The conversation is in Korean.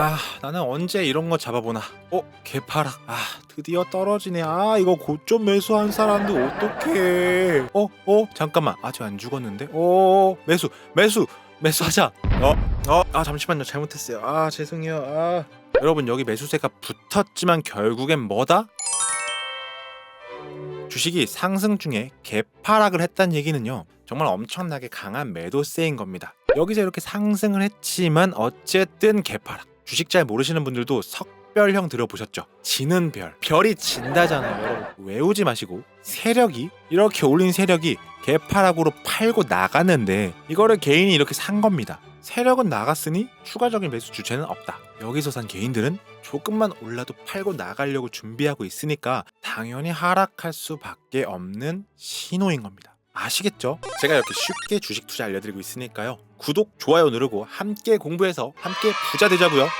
아 나는 언제 이런 거 잡아보나. 어 개파락 아 드디어 떨어지네. 아 이거 고점 매수한 사람도 어떡해. 어? 어? 잠깐만. 아직 안 죽었는데? 어. 매수 매수 매수하자. 어? 어? 아 잠시만요. 잘못했어요. 아 죄송해요. 아. 여러분 여기 매수세가 붙었지만 결국엔 뭐다? 주식이 상승 중에 개파락을 했다는 얘기는요 정말 엄청나게 강한 매도세인 겁니다. 여기서 이렇게 상승을 했지만 어쨌든 개파락 주식 잘 모르시는 분들도 석별형 들어보셨죠 지는 별 별이 진다잖아요 여러분 외우지 마시고 세력이 이렇게 올린 세력이 개파락으로 팔고 나갔는데 이거를 개인이 이렇게 산 겁니다 세력은 나갔으니 추가적인 매수 주체는 없다 여기서 산 개인들은 조금만 올라도 팔고 나가려고 준비하고 있으니까 당연히 하락할 수밖에 없는 신호인 겁니다. 아시겠죠? 제가 이렇게 쉽게 주식 투자 알려드리고 있으니까요. 구독, 좋아요 누르고 함께 공부해서 함께 부자 되자고요.